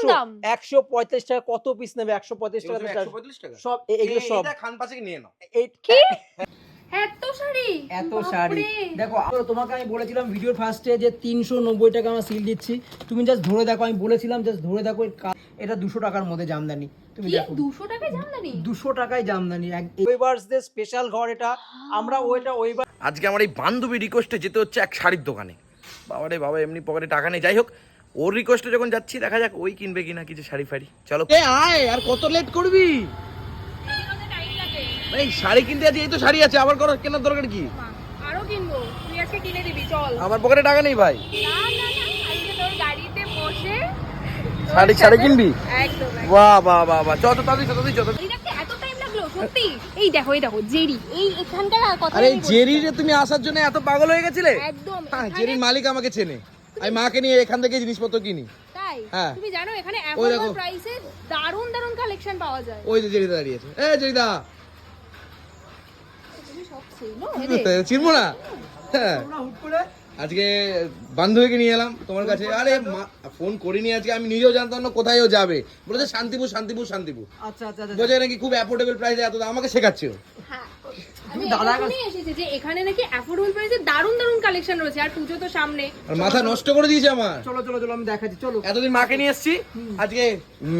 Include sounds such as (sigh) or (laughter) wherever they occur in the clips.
একশো দাম। একশো টাকা কত পিস নেবে? একশো পঁয়তাল্লিশ টাকা থেকে start। 145 টাকা। সব এগুলো সব। এটা খান পাশে নিয়ে নাও। কি? এত শাড়ি? এত শাড়ি। দেখো তোমাকে আমি বলেছিলাম ভিডিওর ফার্স্টে যে তিনশো নব্বই টাকা আমরা সিল দিচ্ছি। তুমি জাস্ট ধরে দেখো আমি বলেছিলাম জাস্ট ধরে দেখো এটা দুশো টাকার মধ্যে জামদানি। তুমি দেখো। দুশো টাকায় জামদানি? দুশো টাকায় জামদানি। ওয়েবার্সদের স্পেশাল ঘর এটা আমরা ওইটা ওইবার আজকে আমার এই বান্ধবী রিকোয়েস্টে যেতে হচ্ছে এক শাড়ির দোকানে। বাবারে বাবা এমনি পকেটে টাকা নেই। যাই হোক ওর রিকোয়েস্টে যখন যাচ্ছি দেখা যাক ওই কিনবে কিনা কিছু শাড়ি ফাড়ি। চলো। এ আয় আর কত লেট করবি? এই শাড়ি কিনতে আছি এই তো শাড়ি আছে আবার করার কেনার দরকার কি? আরও কিনবো। তুই আজকে কিনে দিবি চল। আমার পকেটে টাকা নেই ভাই। না না না আজকে তোর গাড়িতে বসে তোর শাড়ি শাড়ি কিনবি? একদম। বাহ বাহ বাহ বাহ। চল তো তাড়াতাড়ি চল তাড়াতাড়ি চল। এই দেখতে এত টাইম লাগল সত্যি? এই দেখো এই দেখো জেরি। এই এখানকার কথা আরে জেরি রে তুমি আসার জন্য এত পাগল হয়ে গেছিলে? একদম হ্যাঁ জেরির মালিক আমাকে চেনে। আমি মাকে নিয়ে এখান থেকে জিনিসপত্র কিনি। তাই? হ্যাঁ। তুমি জানো এখানে অ্যাফোর্ডেবল প্রাইসে দারুণ দারুণ কালেকশন পাওয়া যায়। ওই যে জেরিদা দাঁড়িয়েছে। এ জেরিদা! তুমি সব চেনো এদের চিনবো না? হ্যাঁ। তোমরা হুট করে? আজকে বান্ধবীকে নিয়ে এলাম তোমার কাছে। আরে ফোন করিনি আজকে আমি নিজেও জানতাম না কোথায় ও যাবে। বলেছে শান্তিপুর শান্তিপুর শান্তিপুর। আচ্ছা আচ্ছা আচ্ছা বোঝায় নাকি খুব অ্যাফোর্ডেবল প্রাইসে এত দাম আমাকে শেখাচ্ছে। ও। হ্যাঁ। তুমি এসেছি যে এখানে নাকি অ্যাফোর্ডেবল প্রাইসে দারুণ দারুণ কালেকশন রয়েছে আর পুজো তো সামনে। আর মাথা নষ্ট করে দিয়েছে আমার। চলো চলো চলো আমি দেখাচ্ছি চলো। এতদিন মাকে নিয়ে এসেছি আজকে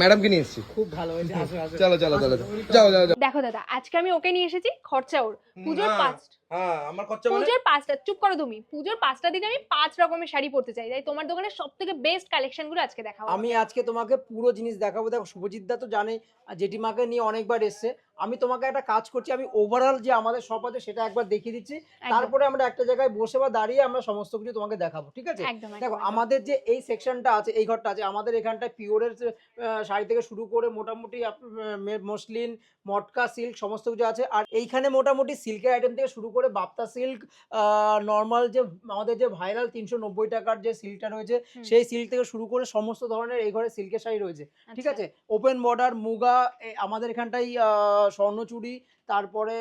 ম্যাডামকে নিয়ে এসেছি। খুব ভালো হয়েছে আসো আসো। চলো চলো চলো চলো। যাও যাও যাও। দেখো দাদা আজকে আমি ওকে নিয়ে এসেছি খরচা ওর। পুজোর না। পাঁচ হ্যাঁ আমার খরচা মানে পুজোর পাঁচটা চুপ করো তুমি। পুজোর পাঁচটা দিনে আমি পাঁচ রকমের শাড়ি পরতে চাই। তাই তোমার দোকানের সব থেকে বেস্ট কালেকশনগুলো আজকে দেখাবো। আমি আজকে তোমাকে পুরো জিনিস দেখাবো। দেখো শুভজিৎ দা তো জানে আর জেঠিমাকে নিয়ে অনেকবার এসছে। আমি তোমাকে একটা কাজ করছি আমি ওভারঅল যে আমাদের শপ আছে সেটা একবার দেখিয়ে দিচ্ছি। তারপরে আমরা একটা জায়গায় বসে বা দাঁড়িয়ে আমরা সমস্ত কিছু তোমাকে দেখাবো ঠিক আছে? দেখো আমাদের যে এই সেকশনটা আছে এই ঘরটা আছে আমাদের এখানটায় পিওরের শাড়ি থেকে শুরু করে মোটামুটি মসলিন মটকা সিল্ক সমস্ত কিছু আছে। আর এইখানে মোটামুটি সিল্কের আইটেম থেকে শুরু করে বাপ্তা সিল্ক নর্মাল যে আমাদের যে ভাইরাল তিনশো নব্বই টাকার যে সিল্কটা রয়েছে সেই সিল্ক থেকে শুরু করে সমস্ত ধরনের এই ঘরে সিল্কের শাড়ি রয়েছে ঠিক আচ্ছা। আছে? ওপেন বর্ডার মুগা আমাদের এখানটাই আহ, স্বর্ণচুড়ি তারপরে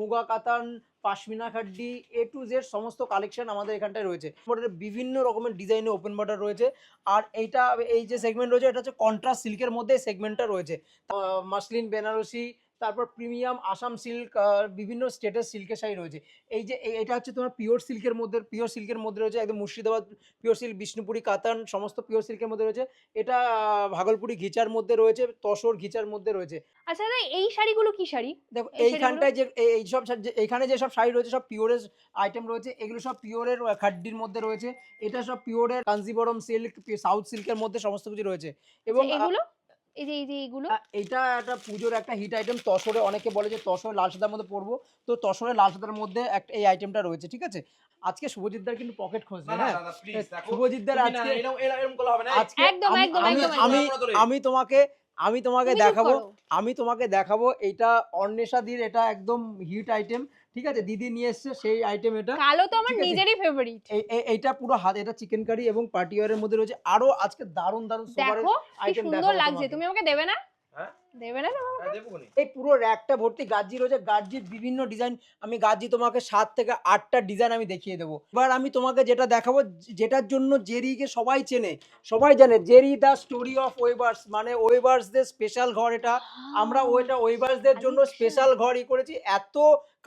muga katan pashmina khaddi A to Z সমস্ত কালেকশন আমাদের এখানটায় রয়েছে। বর্ডারে বিভিন্ন রকমের ডিজাইনে ওপেন বর্ডার রয়েছে। আর এইটা এই যে সেগমেন্ট রয়েছে এটা হচ্ছে কন্ট্রাস্ট সিল্কের মধ্যে সেগমেন্টটা রয়েছে। মাসলিন বেনারসি তারপর প্রিমিয়াম আসাম সিল্ক বিভিন্ন স্টেটের সিল্কের শাড়ি রয়েছে। এই যে এটা হচ্ছে তোমার পিওর সিল্কের মধ্যে পিওর সিল্কের মধ্যে রয়েছে একদম মুর্শিদাবাদ পিওর সিল্ক বিষ্ণুপুরি কাতান সমস্ত পিওর সিল্কের মধ্যে রয়েছে। এটা ভাগলপুরি ঘিচার মধ্যে রয়েছে তসর ঘিচার মধ্যে রয়েছে। আচ্ছা দাদা এই শাড়িগুলো কি শাড়ি? দেখো এইখানটায় যে এই- সব এইখানে যে সব শাড়ি রয়েছে সব পিওরের আইটেম রয়েছে। এগুলো সব পিওরের খাড্ডির মধ্যে রয়েছে। এটা সব পিওরের কাঞ্জিবরম সিল্ক সাউথ সিল্কের মধ্যে সমস্ত কিছু রয়েছে। এবং আচ্ছা, এগুলো? এই যে এই যে এইগুলো আ, এইটা একটা পুজোর একটা হিট আইটেম তসরে অনেকে বলে যে তসরে লাল সাদার মধ্যে পরবো। তো তসরে লাল সাদার মধ্যে একটা এই আইটেমটা রয়েছে ঠিক আছে? আজকে শুভজিৎদার কিন্তু পকেট খুঁজছে হ্যাঁ? শুভজিৎদার আজকে একদম, আমি- একদম, আমি- আমি তোমাকে আমি তোমাকে দেখাবো আমি তোমাকে দেখাবো এটা অন্বেষা দির এটা একদম হিট আইটেম ঠিক আছে? দিদি নিয়ে এসছে সেই আইটেম এটা। কালো তো আমার নিজেরই ফেভারিট এই- এই- এইটা পুরো হাত এটা চিকেন কারি এবং পার্টি ওয়ারের মধ্যে রয়েছে। আরও আজকে দারুণ দারুণ আইটেম দেখো সুন্দর লাগছে। তুমি আমাকে দেবে না? দেবে না এই পুরো র্যাকটা ভর্তি গাজি রয়েছে গাজির বিভিন্ন ডিজাইন আমি গাজি তোমাকে সাত থেকে আটটা ডিজাইন আমি দেখিয়ে দেবো। এবার আমি তোমাকে যেটা দেখাবো যেটার জন্য জেরিকে সবাই চেনে সবাই জানে Jerry the story of weavers মানে ওয়েবার্সদের স্পেশাল ঘর এটা। আমরা ওইটা ওয়েবার্সদের জন্য স্পেশাল ঘর ই করেছি। এত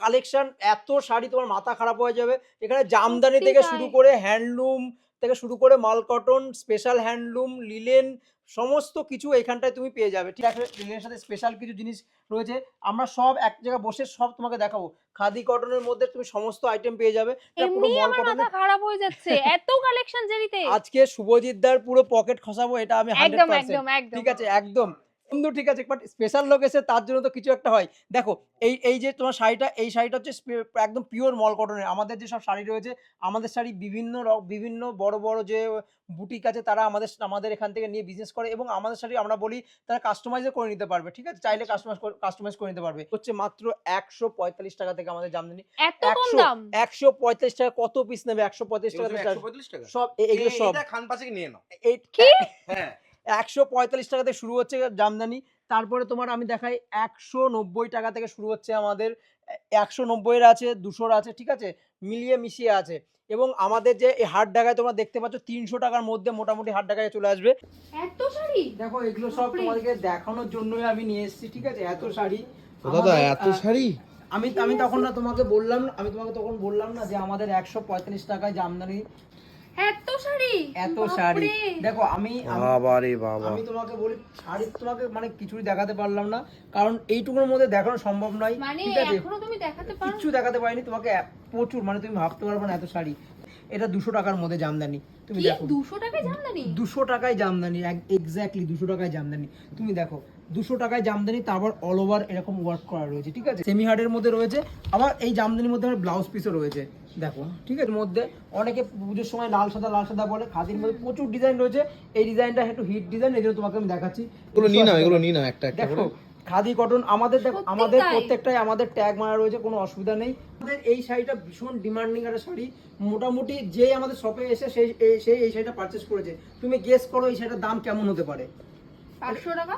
কালেকশন এত শাড়ি তোমার মাথা খারাপ হয়ে যাবে। এখানে জামদানি থেকে শুরু করে হ্যান্ডলুম থেকে শুরু করে মাল কটন স্পেশাল হ্যান্ডলুম লিলেন সমস্ত কিছু এখানটায় তুমি পেয়ে যাবে। ঠিক আছে লিলেনের সাথে স্পেশাল কিছু জিনিস রয়েছে। আমরা সব এক জায়গায় বসে সব তোমাকে দেখাবো। খাদি কটনের মধ্যে তুমি সমস্ত আইটেম পেয়ে যাবে। পুরো মল খারাপ হয়ে যাচ্ছে। (laughs) এত কালেকশন জেরিতে। আজকে শুভজিৎ দার পুরো পকেট খসাবো এটা আমি হান্ড্রেড একদম একদম একদম। ঠিক আছে একদম। বন্ধু ঠিক আছে বাট স্পেশাল লোক এসে তার জন্য তো কিছু একটা হয়। দেখো এই এই যে তোমার শাড়িটা এই শাড়িটা হচ্ছে একদম পিওর মল কটনের আমাদের যে সব শাড়ি রয়েছে আমাদের শাড়ি বিভিন্ন বিভিন্ন বড় বড় যে বুটিক আছে তারা আমাদের আমাদের এখান থেকে নিয়ে বিজনেস করে এবং আমাদের শাড়ি আমরা বলি তারা কাস্টমাইজও করে নিতে পারবে ঠিক আছে? চাইলে কাস্টমাইজ কাস্টমাইজ করে নিতে পারবে। হচ্ছে মাত্র একশো পঁয়তাল্লিশ টাকা থেকে আমাদের জামদানি। একশো দাম? একশো পঁয়তাল্লিশ টাকা কত পিস নেবে? একশো পঁয়তাল্লিশ টাকা সব এগুলো সব। খান পাশে নিয়ে নাও। হ্যাঁ। একশো পঁয়তাল্লিশ টাকা থেকে শুরু হচ্ছে জামদানি। তারপরে তোমার আমি দেখাই একশো নব্বই টাকা থেকে শুরু হচ্ছে আমাদের। একশো নব্বইয়ের আছে দুশোর আছে ঠিক আছে? মিলিয়ে মিশিয়ে আছে। এবং আমাদের যে এই হাট ডাকায় তোমরা দেখতে পাচ্ছ তিনশো টাকার মধ্যে মোটামুটি হাট ডাকায় চলে আসবে। এত শাড়ি? দেখো এগুলো সব তোমাদেরকে দেখানোর জন্যই আমি নিয়ে এসেছি ঠিক আছে? এত শাড়ি। দাদা এত শাড়ি? আমি আমি তখন না তোমাকে বললাম না আমি তোমাকে তখন বললাম না যে আমাদের একশো পঁয়তাল্লিশ টাকায় জামদানি এত শাড়ি? এত শাড়ি। দেখো আমি আমি- বাবা রে বাবা। আমি তোমাকে বলি শাড়ি তোমাকে মানে কিছুই দেখাতে পারলাম না। কারণ এইটুকুর মধ্যে দেখানো সম্ভব নয়। মানে ঠিক আছে? এখনও তুমি দেখাতে পারো? কিচ্ছু দেখাতে পারিনি। তোমাকে প্রচুর মানে তুমি ভাবতে পারবে না এত শাড়ি। এটা দুশো টাকার মধ্যে জামদানি। তুমি দেখো। দুশো টাকায় জামদানি? দুশো টাকায় জামদানি। এক্স্যাক্টলি দুশো টাকায় জামদানি। তুমি দেখো দুশো টাকায় জামদানি তারপর অল ওভার এরকম ওয়ার্ক করা রয়েছে। ঠিক আছে? সেমি হার্ডের মধ্যে রয়েছে। আবার এই জামদানির মধ্যে আমার ব্লাউজ পিসও রয়েছে। দেখো ঠিক আছে মধ্যে অনেকে পুজোর সময় লাল সাদা লাল সাদা বলে খাদির মধ্যে প্রচুর ডিজাইন রয়েছে। এই ডিজাইনটা একটু হিট ডিজাইন এই জন্য তোমাকে আমি দেখাচ্ছি। এগুলো নি না এগুলো নি না একটা একটা দেখো খাদি কটন আমাদের দেখো আমাদের প্রত্যেকটাই আমাদের ট্যাগ মারা রয়েছে কোনো অসুবিধা নেই। আমাদের এই শাড়িটা ভীষণ ডিমান্ডিং একটা শাড়ি। মোটামুটি যেই আমাদের শপে এসে সেই এই- সেই এই শাড়িটা পারচেস করেছে তুমি গেস করো এই শাড়িটার দাম কেমন হতে পারে। পাঁচশো টাকা?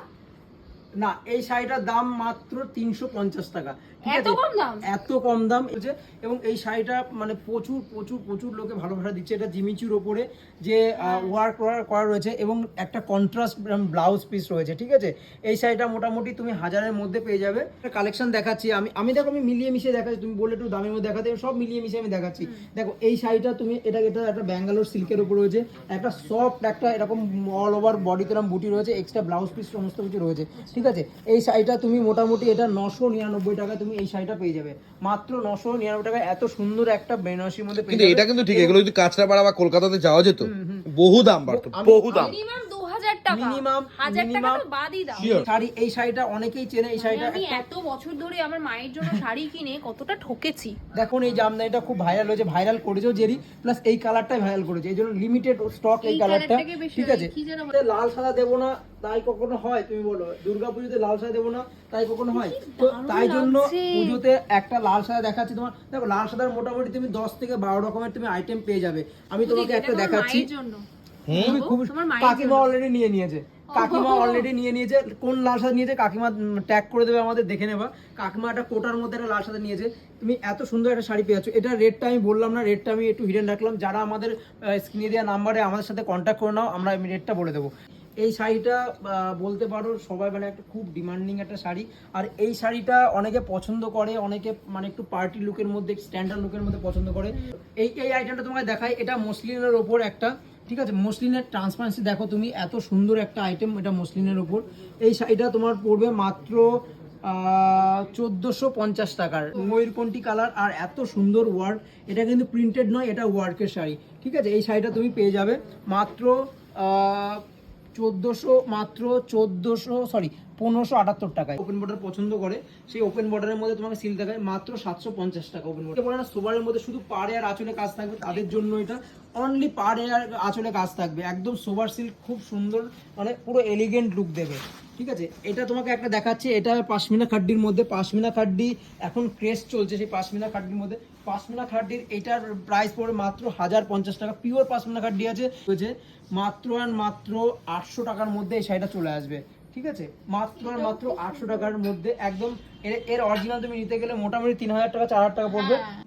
না এই শাড়িটার দাম মাত্র তিনশো পঞ্চাশ টাকা। এত কম দাম? এত কম দাম হচ্ছে এবং এই শাড়িটা মানে প্রচুর প্রচুর প্রচুর লোকে ভালোবাসা দিচ্ছে। এটা জিমিচুর ওপরে যে ওয়ার্ক করা রয়েছে এবং একটা কন্ট্রাস্ট ব্লাউজ পিস রয়েছে ঠিক আছে? এই শাড়িটা মোটামুটি তুমি হাজারের মধ্যে পেয়ে যাবে। কালেকশন দেখাচ্ছি আমি। আমি দেখো আমি মিলিয়ে মিশিয়ে দেখাচ্ছি। তুমি বলে একটু দামের মধ্যে দেখাতে সব মিলিয়ে মিশিয়ে আমি দেখাচ্ছি। দেখো এই শাড়িটা তুমি এটা এটা একটা ব্যাঙ্গালোর সিল্কের উপর রয়েছে। একটা সফট একটা এরকম অল ওভার বডিতে এরকম বুটি রয়েছে এক্সট্রা ব্লাউজ পিস সমস্ত কিছু রয়েছে ঠিক আছে? এই শাড়িটা তুমি মোটামুটি এটা নশো নিরানব্বই টাকা তুমি এই শাড়িটা পেয়ে যাবে। মাত্র নশো নিরানব্বই টাকা এত সুন্দর একটা বেনারসির মধ্যে পেয়ে কিন্তু যাবে। এটা কিন্তু ঠিক এগুলো যদি কাঁচরাপাড়া বা কলকাতাতে যাওয়া যেত বহু দাম বাড়তো বহু দাম। মিনিমাম দু হাজার টাকা। Minimum, হাজার টাকা তো বাদই দাও। শাড়ি এই শাড়িটা অনেকেই চেনে এই শাড়িটা আমি এত বছর ধরে আমার মায়ের জন্য শাড়ি কিনে কতটা ঠকেছি। দেখুন এই জামদানিটা খুব ভাইরাল হয়েছে ভাইরাল করেছেও জেরি প্লাস এই কালারটাই ভাইরাল করেছে এই জন্য লিমিটেড স্টক এই কালারটা ঠিক আছে? লাল সাদা দেবো না তাই কখনো হয় তুমি বলো দুর্গাপুজোতে লাল সাদা দেবো না তাই কখনো হয়? তো তাই জন্য পুজোতে একটা লাল সাদা দেখাচ্ছি তোমার। দেখো লাল সাদার মোটামুটি তুমি দশ থেকে বারো রকমের তুমি আইটেম পেয়ে যাবে। আমি তোমাকে একটা দেখাচ্ছি। খুবই কাকিমা অলরেডি নিয়ে নিয়েছে। কাকিমা অলরেডি নিয়ে নিয়েছে। কোন লাল সাদা নিয়েছে কাকিমা ট্যাগ করে দেবে আমাদের দেখে নেবা। কাকিমা একটা কোটার মধ্যে একটা লাল সাদা নিয়েছে। তুমি এত সুন্দর একটা শাড়ি পেয়েছ। এটা রেটটা আমি বললাম না রেটটা আমি একটু হিডেন রাখলাম। যারা আমাদের স্ক্রিনে দেওয়া নাম্বারে আমাদের সাথে কন্ট্যাক্ট করে নাও আমরা রেটটা বলে দেবো। এই শাড়িটা বলতে পারো সবাই মানে একটা খুব ডিমান্ডিং একটা শাড়ি। আর এই শাড়িটা অনেকে পছন্দ করে অনেকে মানে একটু পার্টি লুকের মধ্যে স্ট্যান্ডার্ড লুকের মধ্যে পছন্দ করে। এই এই আইটেমটা তোমাকে দেখাই। এটা মসলিনের ওপর একটা ঠিক আছে, মসলিনের ট্রান্সপারেন্সি দেখো তুমি, এত সুন্দর একটা আইটেম এটা মসলিনের ওপর। এই শাড়িটা তোমার পড়বে মাত্র চোদ্দোশো পঞ্চাশ টাকার। ময়ূরকণ্ঠী কালার আর এত সুন্দর ওয়ার্ক এটা কিন্তু প্রিন্টেড নয়, এটা ওয়ার্কের শাড়ি। ঠিক আছে, এই শাড়িটা তুমি পেয়ে যাবে মাত্র চোদ্দোশো মাত্র চোদ্দোশো সরি পনেরোশো আটাত্তর টাকায়। ওপেন বর্ডার পছন্দ করে, সেই ওপেন বর্ডারের মধ্যে তোমাকে সিল দেখায় মাত্র সাতশো পঞ্চাশ টাকা ওপেন বর্ডার বলে না সোবারের মধ্যে শুধু পাড়ে আর আঁচলে কাজ থাকবে, তাদের জন্য এটা অনলি পাড়ে আর আঁচলে কাজ থাকবে। একদম সোবার সিল্ক খুব সুন্দর মানে পুরো এলিগেন্ট লুক দেবে। ঠিক আছে? এটা তোমাকে একটা দেখাচ্ছে, এটা পাশমিনা খাড্ডির মধ্যে পাশমিনা খাড্ডি এখন ক্রেস চলছে সেই পাশমিনা খাড্ডির মধ্যে। পাশমিনা খাড্ডির এটার প্রাইস পড়বে মাত্র হাজার পঞ্চাশ টাকা। পিওর পাশমিনা খাড্ডি আছে মাত্র আর মাত্র আটশো টাকার মধ্যে এই শাড়িটা চলে আসবে। ঠিক আছে? মাত্র মাত্র আটশো টাকার মধ্যে একদম এর এর অরিজিনাল তুমি নিতে গেলে মোটামুটি তিন হাজার টাকা চার হাজার টাকা পড়বে। হ্যাঁ।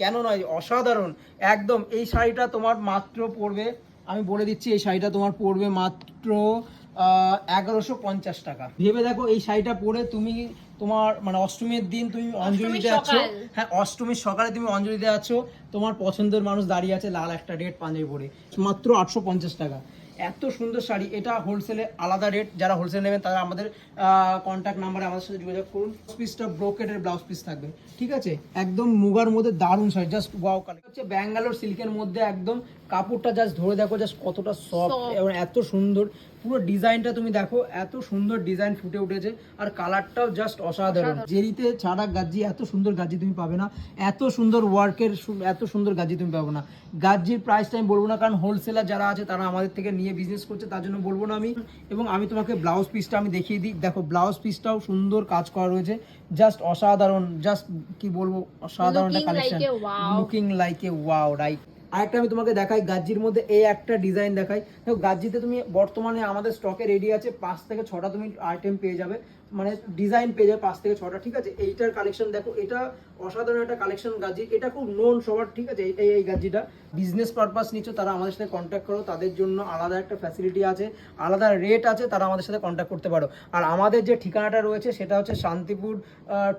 কেন নয় অসাধারণ। একদম এই শাড়িটা তোমার মাত্র পড়বে আমি বলে দিচ্ছি এই শাড়িটা তোমার পড়বে মাত্র এগারোশো পঞ্চাশ টাকা। ভেবে দেখো এই শাড়িটা পরে তুমি তোমার মানে অষ্টমীর দিন তুমি অঞ্জলি যাচ্ছ হ্যাঁ অষ্টমীর সকালে তুমি অঞ্জলি যাচ্ছ তোমার পছন্দের মানুষ দাঁড়িয়ে আছে লাল একটা রেট পাঞ্জাবি পরে। মাত্র আটশো পঞ্চাশ টাকা। এত সুন্দর শাড়ি এটা হোলসেলে আলাদা রেট যারা হোলসেল নেবেন তারা আমাদের কন্ট্যাক্ট নাম্বারে আমাদের সাথে যোগাযোগ করুন। পিসটা ব্রোকেটের ব্লাউজ পিস থাকবে ঠিক আছে? একদম মুগার মধ্যে দারুণ শাড়ি জাস্ট ওয়াও কালার হচ্ছে ব্যাঙ্গালোর সিল্কের মধ্যে একদম কাপড়টা জাস্ট ধরে দেখো জাস্ট কতটা সফট এবং এত সুন্দর। পুরো ডিজাইনটা তুমি দেখো এত সুন্দর ডিজাইন ফুটে উঠেছে আর কালারটাও জাস্ট অসাধারণ। জেরিতে ছাড়া গাজি এত সুন্দর গাজি তুমি পাবে না। এত সুন্দর ওয়ার্কের এত সুন্দর গাজি তুমি পাবে না। গাজির প্রাইসটা আমি বলব না কারণ হোলসেলার যারা আছে তারা আমাদের থেকে নিয়ে বিজনেস করছে তার জন্য বলব না আমি। এবং আমি তোমাকে ব্লাউজ পিসটা আমি দেখিয়ে দিই। দেখো ব্লাউজ পিসটাও সুন্দর কাজ করা রয়েছে। জাস্ট অসাধারণ জাস্ট কি বলব অসাধারণ একটা collection looking like a wow right আরেকটা আমি তোমাকে দেখাই গাজ্জির মধ্যে এই একটা ডিজাইন দেখাই। দেখো গাজ্জিতে তুমি বর্তমানে আমাদের স্টকে রেডি আছে পাঁচ থেকে ছটা তুমি আইটেম পেয়ে যাবে। মানে ডিজাইন পেয়ে যাবে পাঁচ থেকে ছটা ঠিক আছে? এইটার কালেকশন দেখো এটা অসাধারণ একটা কালেকশন গাজি। এটা খুব নোন সবার ঠিক আছে? এই এই গাজিটা। বিজনেস পারপাস নিচ্ছ তারা আমাদের সাথে কন্ট্যাক্ট করো তাদের জন্য আলাদা একটা ফ্যাসিলিটি আছে আলাদা রেট আছে তারা আমাদের সাথে কন্ট্যাক্ট করতে পারো। আর আমাদের যে ঠিকানাটা রয়েছে সেটা হচ্ছে শান্তিপুর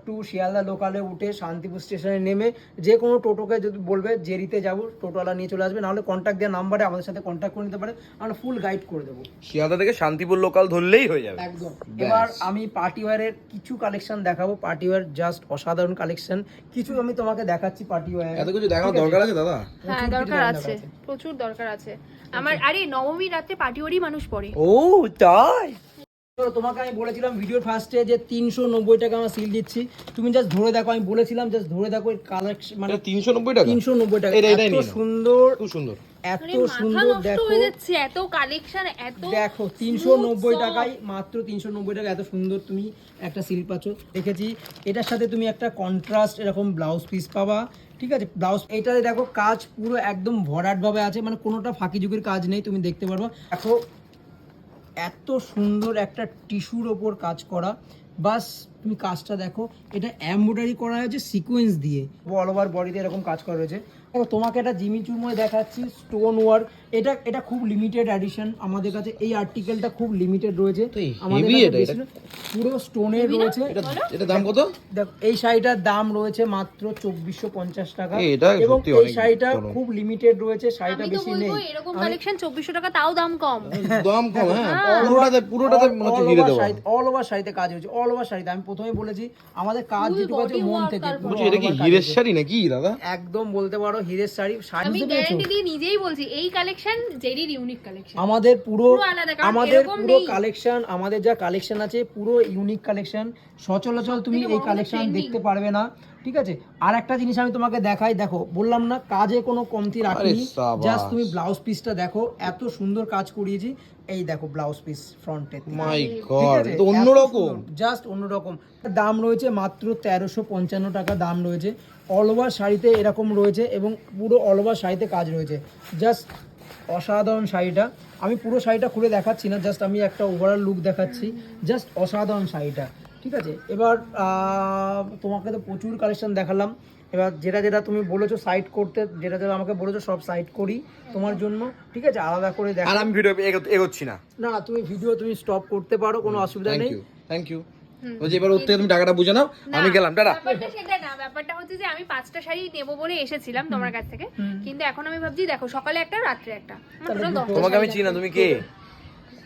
টু শিয়ালদা লোকালে উঠে শান্তিপুর স্টেশনে নেমে যে কোনো টোটোকে যদি বলবে জেরিতে যাব টোটোওয়ালা নিয়ে চলে আসবে নাহলে কন্ট্যাক্ট দেওয়া নাম্বারে আমাদের সাথে কন্ট্যাক্ট করে নিতে পারে আমরা ফুল গাইড করে দেবো। শিয়ালদা থেকে শান্তিপুর লোকাল ধরলেই হয়ে যাবে। একদম। এবার আমি পার্টি ওয়্যারের কিছু কালেকশন দেখাবো। পার্টি ওয়্যার জাস্ট অসাধারণ কালেকশন কিছু আমি তোমাকে দেখাচ্ছি পার্টি ওয়্যার এত কিছু দেখার দরকার আছে দাদা? হ্যাঁ দরকার আছে প্রচুর দরকার আছে। আমার আরে নবমী রাতে পার্টি ওরই মানুষ পড়ে। ও তাই? তোমাকে আমি বলেছিলাম ভিডিওর ফার্স্টে যে তিনশো নব্বই টাকা আমার সিল দিচ্ছি। তুমি জাস্ট ধরে দেখো আমি বলেছিলাম জাস্ট ধরে দেখো কালেকশন মানে তিনশো নব্বই টাকা? তিনশো নব্বই টাকা। সুন্দর। খুব সুন্দর। এত সুন্দর দেখো। এত কালেকশন এত দেখো তিনশো নব্বই। টাকায় মাত্র তিনশো নব্বই টাকা এত সুন্দর তুমি একটা সিল পাচ্ছ। দেখেছি এটার সাথে তুমি একটা কন্ট্রাস্ট এরকম ব্লাউজ পিস পাবা ঠিক আছে? ব্লাউজ এটাতে দেখো কাজ পুরো একদম ভরাট ভাবে আছে মানে কোনোটা ফাঁকি যুগের কাজ নেই তুমি দেখতে পারবা। দেখো এত সুন্দর একটা টিস্যুর ওপর কাজ করা। বাস তুমি কাজটা দেখো এটা এমব্রয়ডারি করা হয়েছে সিকোয়েন্স দিয়ে। অল ওভার বডিতে এরকম কাজ করা রয়েছে দেখো তোমাকে একটা জিমি চুরময় দেখাচ্ছি স্টোন ওয়ার্ক এটা এটা খুব লিমিটেড এডিশন আমাদের কাছে এই আর্টিকেলটা খুব লিমিটেড রয়েছে। আমাদের কাছে এটা। পুরো স্টোনের রয়েছে। এটা এটা দাম কত? দেখো এই শাড়িটার দাম রয়েছে মাত্র চব্বিশশো পঞ্চাশ টাকা। এটা এবং এই শাড়িটা খুব লিমিটেড রয়েছে শাড়িটা আমি তো বেশি নেই। বলব এরকম কালেকশন চব্বিশশো টাকা তাও দাম কম। দাম কম হ্যাঁ পুরোটাতে পুরোটাতে মনে হচ্ছে হিরে দেওয়া। অল ওভার শাড়িতে কাজ হয়েছে অল ওভার শাড়িতে। আমি প্রথমে বলেছি আমাদের কাজ যেটুকু আছে মন থেকে। এটা কি হিরের শাড়ি নাকি দাদা? একদম বলতে পারো হিরের শাড়ি শাড়ি আমি গ্যারান্টি দিয়ে নিজেই বলছি এই কালেকশন জেরির ইউনিক কালেকশন আমাদের পুরো আমাদের পুরো কালেকশন আমাদের যা কালেকশন আছে পুরো ইউনিক কালেকশন সচলাচল তুমি এই কালেকশন দেখতে পারবে না। ঠিক আছে? আর একটা জিনিস আমি তোমাকে দেখাই দেখো বললাম না কাজে কোনো কমতি রাখিনি। জাস্ট তুমি ব্লাউজ পিসটা দেখো এত সুন্দর কাজ করিয়েছি। এই দেখো ব্লাউজ পিস ফ্রন্টে মাই গড তো অন্যরকম। জাস্ট অন্যরকম। দাম রয়েছে মাত্র তেরোশো পঞ্চান্ন টাকা দাম রয়েছে। অল ওভার শাড়িতে এরকম রয়েছে এবং পুরো অল ওভার শাড়িতে কাজ রয়েছে। জাস্ট অসাধারণ শাড়িটা। আমি পুরো শাড়িটা খুলে দেখাচ্ছি না জাস্ট আমি একটা ওভারঅল লুক দেখাচ্ছি। জাস্ট অসাধারণ শাড়িটা। ঠিক আছে? এবার আহ, তোমাকে তো প্রচুর কালেকশন দেখালাম। এবার যেটা যেটা তুমি বলেছ সাইড করতে যেটা যেটা আমাকে বলেছ সব সাইড করি তোমার জন্য। ঠিক আছে? আলাদা করে দেখা আর আমি ভিডিও এগোচ্ছি না। না না তুমি ভিডিও তুমি স্টপ করতে পারো কোনো অসুবিধা নেই। থ্যাংক ইউ বলছি এবার ওর থেকে তুমি টাকাটা বুঝে নাও আমি গেলাম টাটা। ব্যাপারটা সেটা না ব্যাপারটা হচ্ছে যে আমি পাঁচটা শাড়ি নেব বলে এসেছিলাম তোমার কাছ থেকে। কিন্তু এখন আমি ভাবছি দেখো সকালে একটা রাত্রে একটা। তোমাকে আমি চিনি না তুমি কে?